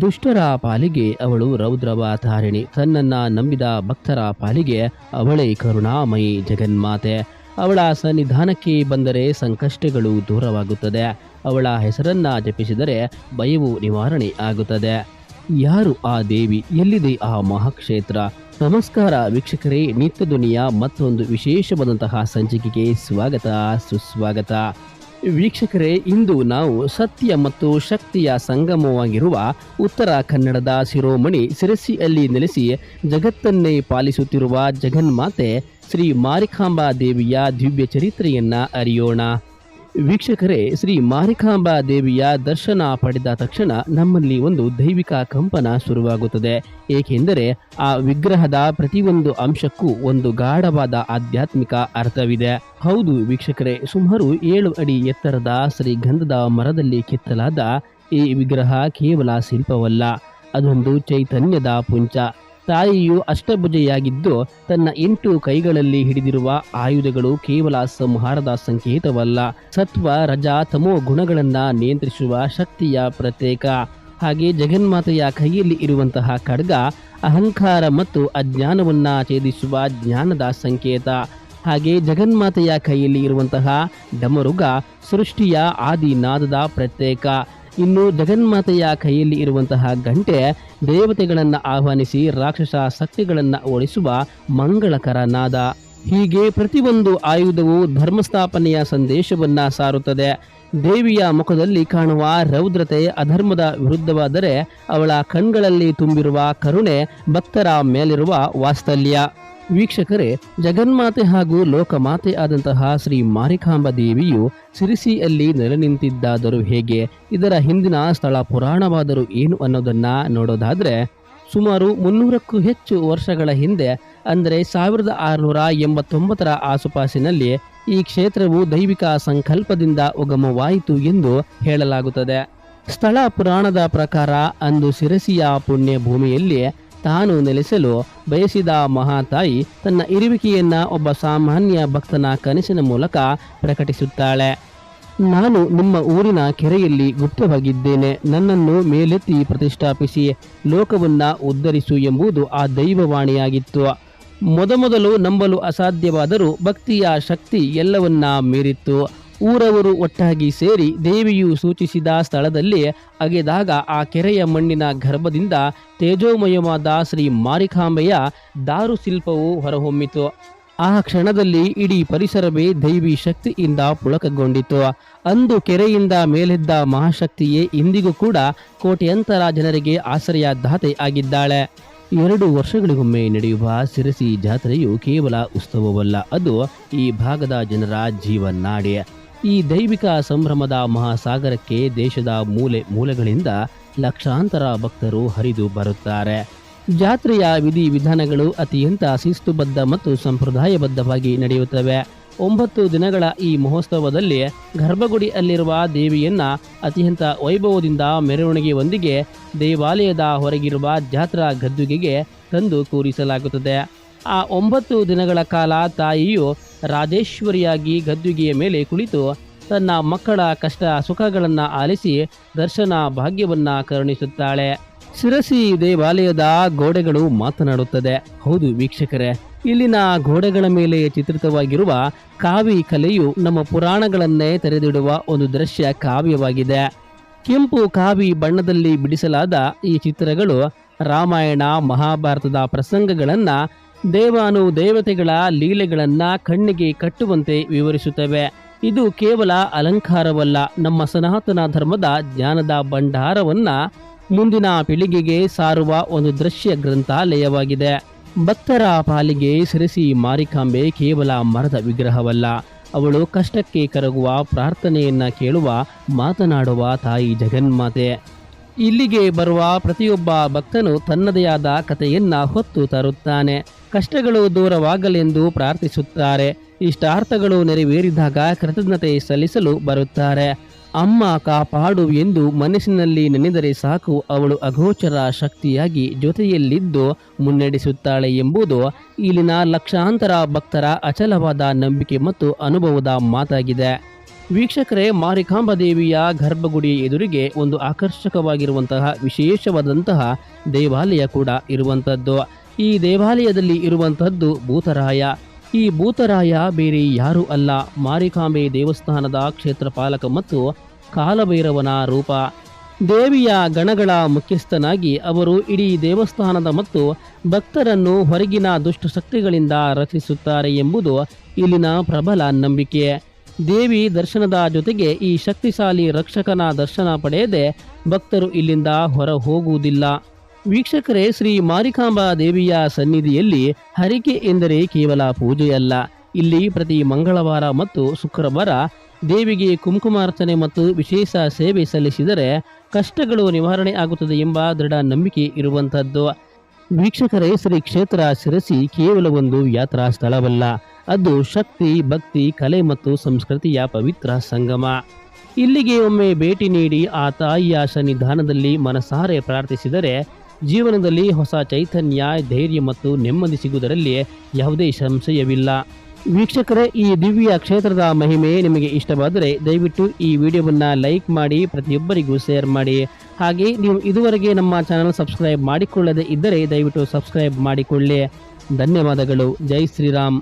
ದುಷ್ಟರ ಪಾಲಿಗೆ ಅವಳು ರೌದ್ರವ ತಾರಿಣಿ ತನ್ನನ್ನ ನಂಬಿದ ಭಕ್ತರ ಪಾಲಿಗೆ ಅವಳೇ ಕರುಣಾಮಯಿ ಜಗನ್ಮಾತೆ. ಅವಳ ಸನ್ನಿಧಾನಕ್ಕೆ ಬಂದರೆ ಸಂಕಷ್ಟಗಳು ದೂರವಾಗುತ್ತದೆ. ಅವಳ ಹೆಸರನ್ನ ಜಪಿಸಿದರೆ ಭಯವು ನಿವಾರಣೆ ಆಗುತ್ತದೆ. ಯಾರು ಆ ದೇವಿ? ಎಲ್ಲಿದೆ ಆ ಮಹಾಕ್ಷೇತ್ರ? ನಮಸ್ಕಾರ ವೀಕ್ಷಕರೇ, ನಿತ್ಯ ದುನಿಯಾ ಮತ್ತೊಂದು ವಿಶೇಷವಾದಂತಹ ಸಂಚಿಕೆಗೆ ಸ್ವಾಗತ, ಸುಸ್ವಾಗತ. ವೀಕ್ಷಕರೇ, ಇಂದು ನಾವು ಸತ್ಯ ಮತ್ತು ಶಕ್ತಿಯ ಸಂಗಮವಾಗಿರುವ ಉತ್ತರ ಕನ್ನಡದ ಶಿರೋಮಣಿ ಸಿರಸಿಯಲ್ಲಿ ನೆಲೆಸಿ ಜಗತ್ತನ್ನೇ ಪಾಲಿಸುತ್ತಿರುವ ಜಗನ್ಮಾತೆ ಶ್ರೀ ಮಾರಿಕಾಂಬಾ ದೇವಿಯ ದಿವ್ಯ ಚರಿತ್ರೆಯನ್ನ ಅರಿಯೋಣ. ವೀಕ್ಷಕರೇ, ಶ್ರೀ ಮಾರಿಕಾಂಬಾ ದೇವಿಯ ದರ್ಶನ ಪಡೆದ ತಕ್ಷಣ ನಮ್ಮಲ್ಲಿ ಒಂದು ದೈವಿಕ ಕಂಪನ ಶುರುವಾಗುತ್ತದೆ. ಏಕೆಂದರೆ, ಆ ವಿಗ್ರಹದ ಪ್ರತಿಯೊಂದು ಅಂಶಕ್ಕೂ ಒಂದು ಗಾಢವಾದ ಆಧ್ಯಾತ್ಮಿಕ ಅರ್ಥವಿದೆ. ಹೌದು ವೀಕ್ಷಕರೇ, ಸುಮಾರು ಏಳು ಅಡಿ ಎತ್ತರದ ಶ್ರೀ ಗಂಧದ ಮರದಲ್ಲಿ ಕೆತ್ತಲಾದ ಈ ವಿಗ್ರಹ ಕೇವಲ ಶಿಲ್ಪವಲ್ಲ, ಅದೊಂದು ಚೈತನ್ಯದ ಪುಂಚ. ತಾಯಿಯು ಅಷ್ಟಭುಜೆಯಾಗಿದ್ದು ತನ್ನ ಎಂಟು ಕೈಗಳಲ್ಲಿ ಹಿಡಿದಿರುವ ಆಯುಧಗಳು ಕೇವಲ ಸಂಹಾರದ ಸಂಕೇತವಲ್ಲ. ಸತ್ವ, ರಜಾ, ತಮೋ ಗುಣಗಳನ್ನ ನಿಯಂತ್ರಿಸುವ ಶಕ್ತಿಯ ಪ್ರತ್ಯೇಕ. ಹಾಗೆ ಜಗನ್ಮಾತೆಯ ಕೈಯಲ್ಲಿ ಇರುವಂತಹ ಖಡ್ಗ, ಅಹಂಕಾರ ಮತ್ತು ಅಜ್ಞಾನವನ್ನ ಛೇದಿಸುವ ಜ್ಞಾನದ ಸಂಕೇತ. ಹಾಗೆ ಜಗನ್ಮಾತೆಯ ಕೈಯಲ್ಲಿ ಇರುವಂತಹ ಡಮರುಗ ಸೃಷ್ಟಿಯ ಆದಿನಾದದ ಪ್ರತ್ಯೇಕ. ಇನ್ನು ಜಗನ್ಮಾತೆಯ ಕೈಯಲ್ಲಿ ಇರುವಂತಹ ಗಂಟೆ ದೇವತೆಗಳನ್ನು ಆಹ್ವಾನಿಸಿ ರಾಕ್ಷಸ ಶಕ್ತಿಗಳನ್ನು ಓಡಿಸುವ ಮಂಗಳಕರ ನಾದ ಹೀಗೆ ಪ್ರತಿಯೊಂದು ಆಯುಧವು ಧರ್ಮಸ್ಥಾಪನೆಯ ಸಂದೇಶವನ್ನು ಸಾರುತ್ತದೆ. ದೇವಿಯ ಮುಖದಲ್ಲಿ ಕಾಣುವ ರೌದ್ರತೆ ಅಧರ್ಮದ ವಿರುದ್ಧವಾದರೆ ಅವಳ ಕಣ್ಗಳಲ್ಲಿ ತುಂಬಿರುವ ಕರುಣೆ ಭಕ್ತರ ಮೇಲಿರುವ ವಾತ್ಸಲ್ಯ. ವೀಕ್ಷಕರೇ, ಜಗನ್ಮಾತೆ ಹಾಗೂ ಲೋಕಮಾತೆ ಆದಂತಹ ಶ್ರೀ ಮಾರಿಕಾಂಬ ದೇವಿಯು ಸಿರಿಸಿಯಲ್ಲಿ ನೆಲೆ ನಿಂತಿದ್ದಾದರೂ ಹೇಗೆ, ಇದರ ಹಿಂದಿನ ಸ್ಥಳ ಪುರಾಣವಾದರೂ ಏನು ಅನ್ನೋದನ್ನ ನೋಡೋದಾದ್ರೆ, ಸುಮಾರು ಮುನ್ನೂರಕ್ಕೂ ಹೆಚ್ಚು ವರ್ಷಗಳ ಹಿಂದೆ, ಅಂದರೆ ಸಾವಿರದ ಆರುನೂರ ಎಂಬತ್ತೊಂಬತ್ತರ ಆಸುಪಾಸಿನಲ್ಲಿ ಈ ಕ್ಷೇತ್ರವು ದೈವಿಕ ಸಂಕಲ್ಪದಿಂದ ಉಗಮವಾಯಿತು ಎಂದು ಹೇಳಲಾಗುತ್ತದೆ. ಸ್ಥಳ ಪುರಾಣದ ಪ್ರಕಾರ ಅಂದು ಸಿರಸಿಯ ಪುಣ್ಯ ಭೂಮಿಯಲ್ಲಿ ತಾನು ನೆಲೆಸಲು ಬಯಸಿದ ಮಹಾತಾಯಿ ತನ್ನ ಇರುವಿಕೆಯನ್ನ ಒಬ್ಬ ಸಾಮಾನ್ಯ ಭಕ್ತನ ಕನಸಿನ ಮೂಲಕ ಪ್ರಕಟಿಸುತ್ತಾಳೆ. ನಾನು ನಿಮ್ಮ ಊರಿನ ಕೆರೆಯಲ್ಲಿ ಗುಪ್ತವಾಗಿದ್ದೇನೆ. ನನ್ನನ್ನು ಮೇಲೆತ್ತಿ ಪ್ರತಿಷ್ಠಾಪಿಸಿ ಲೋಕವನ್ನ ಉದ್ಧರಿಸು ಎಂಬುದು ಆ ದೈವವಾಣಿಯಾಗಿತ್ತು. ಮೊದಮೊದಲು ನಂಬಲು ಅಸಾಧ್ಯವಾದರೂ ಭಕ್ತಿಯ ಶಕ್ತಿ ಎಲ್ಲವನ್ನ ಮೀರಿತ್ತು. ಊರವರು ಒಟ್ಟಾಗಿ ಸೇರಿ ದೇವಿಯು ಸೂಚಿಸಿದ ಸ್ಥಳದಲ್ಲಿ ಅಗೆದಾಗ ಆ ಕೆರೆಯ ಮಣ್ಣಿನ ಗರ್ಭದಿಂದ ತೇಜೋಮಯವಾದ ಶ್ರೀ ಮಾರಿಕಾಂಬೆಯ ದಾರು ಶಿಲ್ಪವು ಹೊರಹೊಮ್ಮಿತು. ಆ ಕ್ಷಣದಲ್ಲಿ ಇಡೀ ಪರಿಸರವೇ ದೈವಿ ಶಕ್ತಿಯಿಂದ ಪುಳಕಗೊಂಡಿತು. ಅಂದು ಕೆರೆಯಿಂದ ಮೇಲೆದ್ದ ಮಹಾಶಕ್ತಿಯೇ ಇಂದಿಗೂ ಕೂಡ ಕೋಟ್ಯಂತರ ಜನರಿಗೆ ಆಶ್ರಯ ದಾತೆ ಆಗಿದ್ದಾಳೆ. ಎರಡು ವರ್ಷಗಳಿಗೊಮ್ಮೆ ನಡೆಯುವ ಸಿರಸಿ ಜಾತ್ರೆಯು ಕೇವಲ ಉತ್ಸವವಲ್ಲ, ಅದು ಈ ಭಾಗದ ಜನರ ಜೀವನಾಡಿ. ಈ ದೈವಿಕ ಸಂಭ್ರಮದ ಮಹಾಸಾಗರಕ್ಕೆ ದೇಶದ ಮೂಲೆ ಮೂಲೆಗಳಿಂದ ಲಕ್ಷಾಂತರ ಭಕ್ತರು ಹರಿದು ಬರುತ್ತಾರೆ. ಜಾತ್ರೆಯ ವಿಧಿ ವಿಧಾನಗಳು ಅತ್ಯಂತ ಶಿಸ್ತುಬದ್ಧ ಮತ್ತು ಸಂಪ್ರದಾಯಬದ್ಧವಾಗಿ ನಡೆಯುತ್ತವೆ. ಒಂಬತ್ತು ದಿನಗಳ ಈ ಮಹೋತ್ಸವದಲ್ಲಿ ಗರ್ಭಗುಡಿಯಲ್ಲಿರುವ ದೇವಿಯನ್ನ ಅತ್ಯಂತ ವೈಭವದಿಂದ ಮೆರವಣಿಗೆಯೊಂದಿಗೆ ದೇವಾಲಯದ ಹೊರಗಿರುವ ಜಾತ್ರಾ ಗದ್ದುಗೆಗೆ ತಂದು ಕೂರಿಸಲಾಗುತ್ತದೆ. ಆ ಒಂಬತ್ತು ದಿನಗಳ ಕಾಲ ತಾಯಿಯು ರಾಜೇಶ್ವರಿಯಾಗಿ ಗದ್ದುಗೆಯ ಮೇಲೆ ಕುಳಿತು ತನ್ನ ಮಕ್ಕಳ ಕಷ್ಟ ಸುಖಗಳನ್ನು ಆಲಿಸಿ ದರ್ಶನ ಭಾಗ್ಯವನ್ನು ಕರುಣಿಸುತ್ತಾಳೆ. ಶಿರಸಿ ದೇವಾಲಯದ ಗೋಡೆಗಳು ಮಾತನಾಡುತ್ತದೆ. ಹೌದು ವೀಕ್ಷಕರೇ, ಇಲ್ಲಿನ ಗೋಡೆಗಳ ಮೇಲೆ ಚಿತ್ರಿತವಾಗಿರುವ ಕಾವಿ ಕಲೆಯು ನಮ್ಮ ಪುರಾಣಗಳನ್ನೇ ತೆರೆದಿಡುವ ಒಂದು ದೃಶ್ಯ ಕಾವ್ಯವಾಗಿದೆ. ಕೆಂಪು ಕಾವಿ ಬಣ್ಣದಲ್ಲಿ ಬಿಡಿಸಲಾದ ಈ ಚಿತ್ರಗಳು ರಾಮಾಯಣ, ಮಹಾಭಾರತದ ಪ್ರಸಂಗಗಳನ್ನ ದೇವಾನು ದೇವತೆಗಳ ಲೀಲೆಗಳನ್ನ ಕಣ್ಣಿಗೆ ಕಟ್ಟುವಂತೆ ವಿವರಿಸುತ್ತವೆ. ಇದು ಕೇವಲ ಅಲಂಕಾರವಲ್ಲ, ನಮ್ಮ ಸನಾತನ ಧರ್ಮದ ಜ್ಞಾನದ ಭಂಡಾರವನ್ನ ಮುಂದಿನ ಪೀಳಿಗೆಗೆ ಸಾರುವ ಒಂದು ದೃಶ್ಯ ಗ್ರಂಥಾಲಯವಾಗಿದೆ. ಭಕ್ತರ ಪಾಲಿಗೆ ಸಿರಸಿ ಮಾರಿಕಾಂಬೆ ಕೇವಲ ಮರದ ವಿಗ್ರಹವಲ್ಲ, ಅವಳು ಕಷ್ಟಕ್ಕೆ ಕರಗುವ ಪ್ರಾರ್ಥನೆಯನ್ನ ಕೇಳುವ, ಮಾತನಾಡುವ ತಾಯಿ ಜಗನ್ಮಾತೆ. ಇಲ್ಲಿಗೆ ಬರುವ ಪ್ರತಿಯೊಬ್ಬ ಭಕ್ತನು ತನ್ನದೇ ಆದ ಕಥೆಯನ್ನ ಹೊತ್ತು ತರುತ್ತಾನೆ. ಕಷ್ಟಗಳು ದೂರವಾಗಲೆಂದು ಪ್ರಾರ್ಥಿಸುತ್ತಾರೆ. ಇಷ್ಟಾರ್ಥಗಳು ನೆರವೇರಿದಾಗ ಕೃತಜ್ಞತೆ ಸಲ್ಲಿಸಲು ಬರುತ್ತಾರೆ. ಅಮ್ಮ ಕಾಪಾಡು ಎಂದು ಮನಸ್ಸಿನಲ್ಲಿ ನೆನೆದರೆ ಸಾಕು. ಅವಳು ಅಗೋಚರ ಶಕ್ತಿಯಾಗಿ ಜೊತೆಯಲ್ಲಿದ್ದು ಮುನ್ನಡೆಸುತ್ತಾಳೆ ಎಂಬುದು ಇಲ್ಲಿನ ಲಕ್ಷಾಂತರ ಭಕ್ತರ ಅಚಲವಾದ ನಂಬಿಕೆ ಮತ್ತು ಅನುಭವದ ಮಾತಾಗಿದೆ. ವೀಕ್ಷಕರೇ, ಮಾರಿಕಾಂಬ ದೇವಿಯ ಗರ್ಭಗುಡಿ ಎದುರಿಗೆ ಒಂದು ಆಕರ್ಷಕವಾಗಿರುವಂತಹ, ವಿಶೇಷವಾದಂತಹ ದೇವಾಲಯ ಕೂಡ ಇರುವಂಥದ್ದು. ಈ ದೇವಾಲಯದಲ್ಲಿ ಇರುವಂಥದ್ದು ಭೂತರಾಯ. ಈ ಭೂತರಾಯ ಬೇರೆ ಯಾರೂ ಅಲ್ಲ. ಮಾರಿಕಾಂಬೆ ದೇವಸ್ಥಾನದ ಕ್ಷೇತ್ರಪಾಲಕ ಮತ್ತು ಕಾಲಭೈರವನ ರೂಪ. ದೇವಿಯ ಗಣಗಳ ಮುಖ್ಯಸ್ಥನಾಗಿ ಅವರು ಇಡೀ ದೇವಸ್ಥಾನದ ಮತ್ತು ಭಕ್ತರನ್ನು ಹೊರಗಿನ ದುಷ್ಟಶಕ್ತಿಗಳಿಂದ ರಕ್ಷಿಸುತ್ತಾರೆ ಎಂಬುದು ಇಲ್ಲಿನ ಪ್ರಬಲ ನಂಬಿಕೆ. ದೇವಿ ದರ್ಶನದ ಜೊತೆಗೆ ಈ ಶಕ್ತಿಶಾಲಿ ರಕ್ಷಕನ ದರ್ಶನ ಪಡೆಯದೆ ಭಕ್ತರು ಇಲ್ಲಿಂದ ಹೊರ ಹೋಗುವುದಿಲ್ಲ. ವೀಕ್ಷಕರೇ, ಶ್ರೀ ಮಾರಿಕಾಂಬಾ ದೇವಿಯ ಸನ್ನಿಧಿಯಲ್ಲಿ ಹರಿಕೆ ಎಂದರೆ ಕೇವಲ ಪೂಜೆಯಲ್ಲ. ಇಲ್ಲಿ ಪ್ರತಿ ಮಂಗಳವಾರ ಮತ್ತು ಶುಕ್ರವಾರ ದೇವಿಗೆ ಕುಂಕುಮಾರ್ಚನೆ ಮತ್ತು ವಿಶೇಷ ಸೇವೆ ಸಲ್ಲಿಸಿದರೆ ಕಷ್ಟಗಳು ನಿವಾರಣೆ ಆಗುತ್ತದೆ ಎಂಬ ದೃಢ ನಂಬಿಕೆ ಇರುವಂಥದ್ದು. ವೀಕ್ಷಕರೇ ಶ್ರೀ ಕ್ಷೇತ್ರ ಶಿರಸಿ ಕೇವಲ ಒಂದು ಯಾತ್ರಾ ಸ್ಥಳವಲ್ಲ. ಅದು ಶಕ್ತಿ, ಭಕ್ತಿ, ಕಲೆ ಮತ್ತು ಸಂಸ್ಕೃತಿಯ ಪವಿತ್ರ ಸಂಗಮ. ಇಲ್ಲಿಗೆ ಒಮ್ಮೆ ಭೇಟಿ ನೀಡಿ ಆ ತಾಯಿಯ ಸನ್ನಿಧಾನದಲ್ಲಿ ಮನಸಾರೆ ಪ್ರಾರ್ಥಿಸಿದರೆ ಜೀವನದಲ್ಲಿ ಹೊಸ ಚೈತನ್ಯ, ಧೈರ್ಯ ಮತ್ತು ನೆಮ್ಮದಿ ಸಿಗುವುದರಲ್ಲಿ ಯಾವುದೇ ಸಂಶಯವಿಲ್ಲ. ವೀಕ್ಷಕರೇ, ಈ ದಿವ್ಯ ಕ್ಷೇತ್ರದ ಮಹಿಮೆ ನಿಮಗೆ ಇಷ್ಟವಾದರೆ ದಯವಿಟ್ಟು ಈ ವಿಡಿಯೋವನ್ನು ಲೈಕ್ ಮಾಡಿ, ಪ್ರತಿಯೊಬ್ಬರಿಗೂ ಶೇರ್ ಮಾಡಿ. ಹಾಗೆ ನೀವು ಇದುವರೆಗೆ ನಮ್ಮ ಚಾನಲ್ ಸಬ್ಸ್ಕ್ರೈಬ್ ಮಾಡಿಕೊಳ್ಳದೇ ಇದ್ದರೆ ದಯವಿಟ್ಟು ಸಬ್ಸ್ಕ್ರೈಬ್ ಮಾಡಿಕೊಳ್ಳಿ. ಧನ್ಯವಾದಗಳು. ಜೈ ಶ್ರೀರಾಮ್.